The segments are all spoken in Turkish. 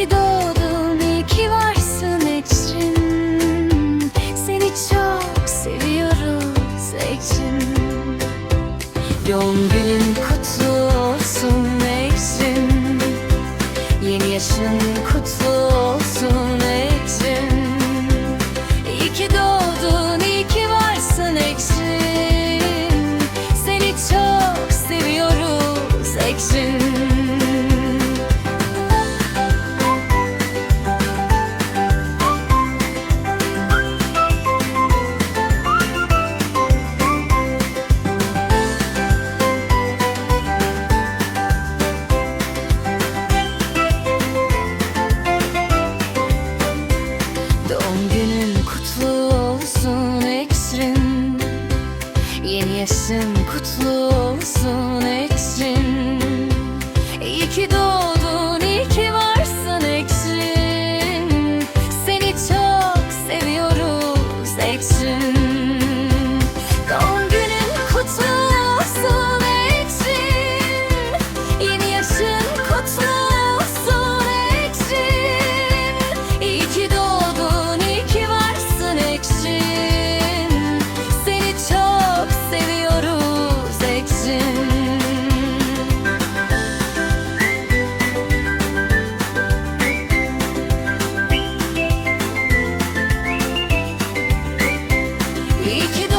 ki doğdun, iyi ki varsın Ecrin. Seni çok seviyoruz Ecrin. Doğum günün kutlu olsun Ecrin. Yeni yaşın kutlu We can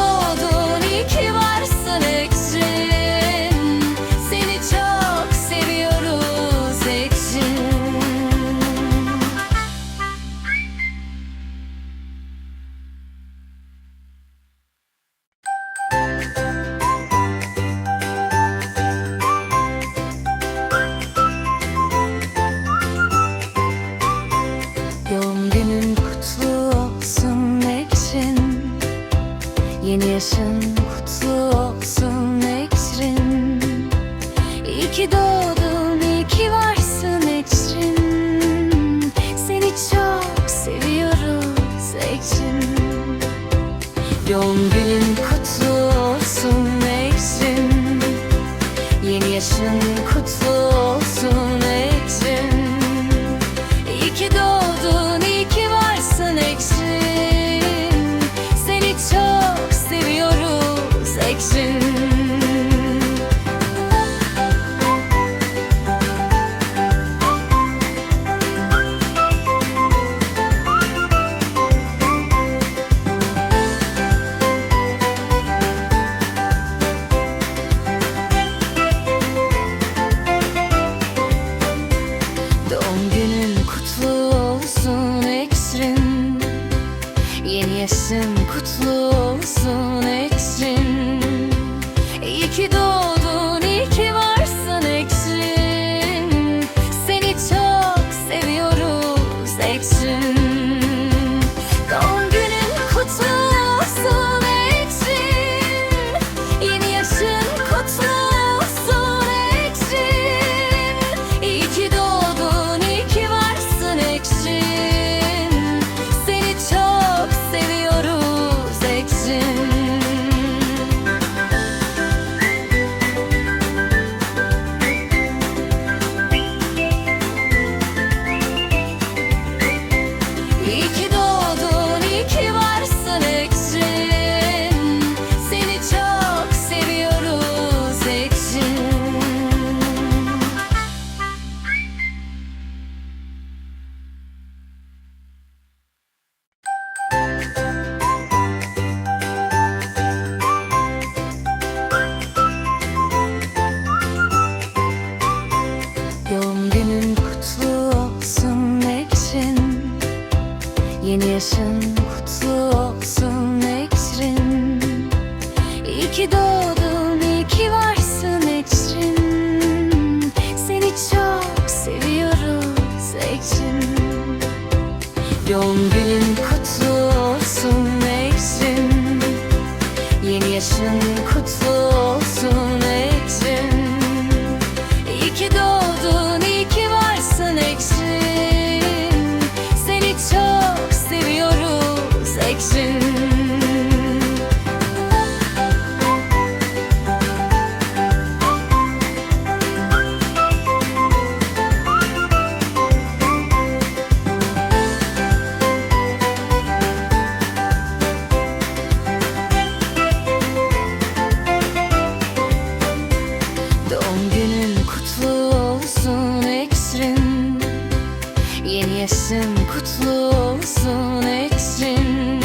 ki doğdun, iyi ki varsın Ecrin. Seni çok seviyoruz Ecrin. Doğum günün kutlu olsun Ecrin. Yeni yaşın kutlu in We can ki doğdun, iyi ki varsın Ecrin. Seni çok seviyoruz Ecrin. Doğum günün kutlu olsun Ecrin. Yeni yaşın kutlu Yaşın kutlu olsun Ekşin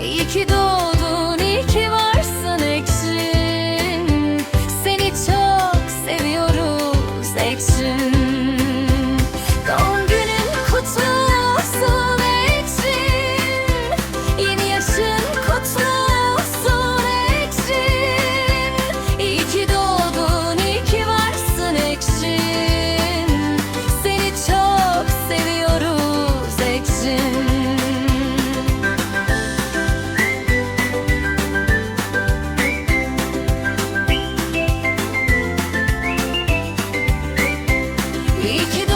İyi ki doğdun, iyi ki varsın Ekşin Seni çok seviyoruz Ekşin Doğum kutlu olsun Ekşin Yeni yaşın kutlu olsun Ekşin İyi doğdun, iyi varsın Ekşin İyi ki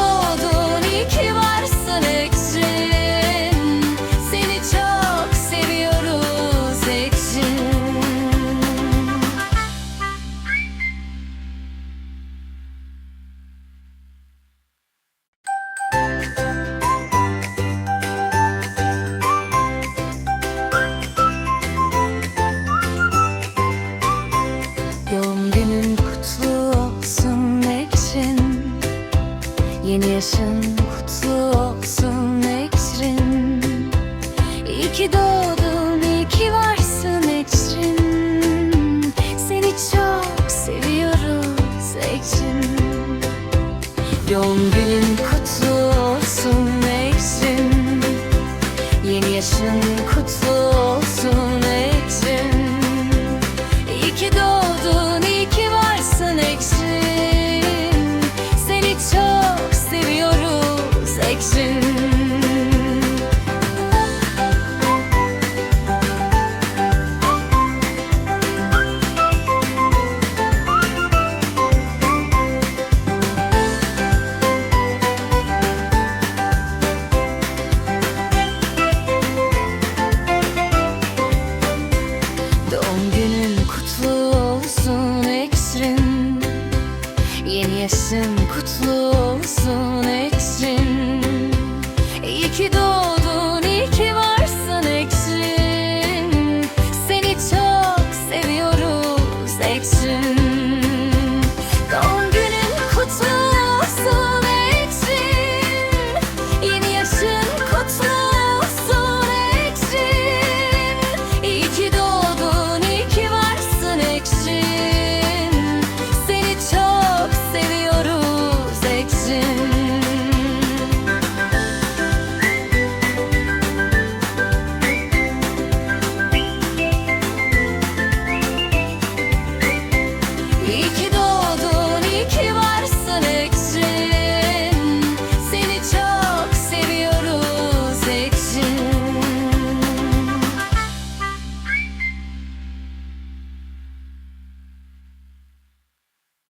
ki doğdun, iyi ki varsın Ekşin Seni çok seviyoruz Ekşin Doğum günün kutlu olsun Ekşin Yeni yaşın kutlu Gecen kutlu olsun eksin. İyi ki doğdun, iyi ki varsın eksin. Seni çok seviyoruz eksin. Doğum kutlu olsun eksin. Yeni yaşın kutlu olsun eksin. İyi doğdun, iyi varsın eksin. We can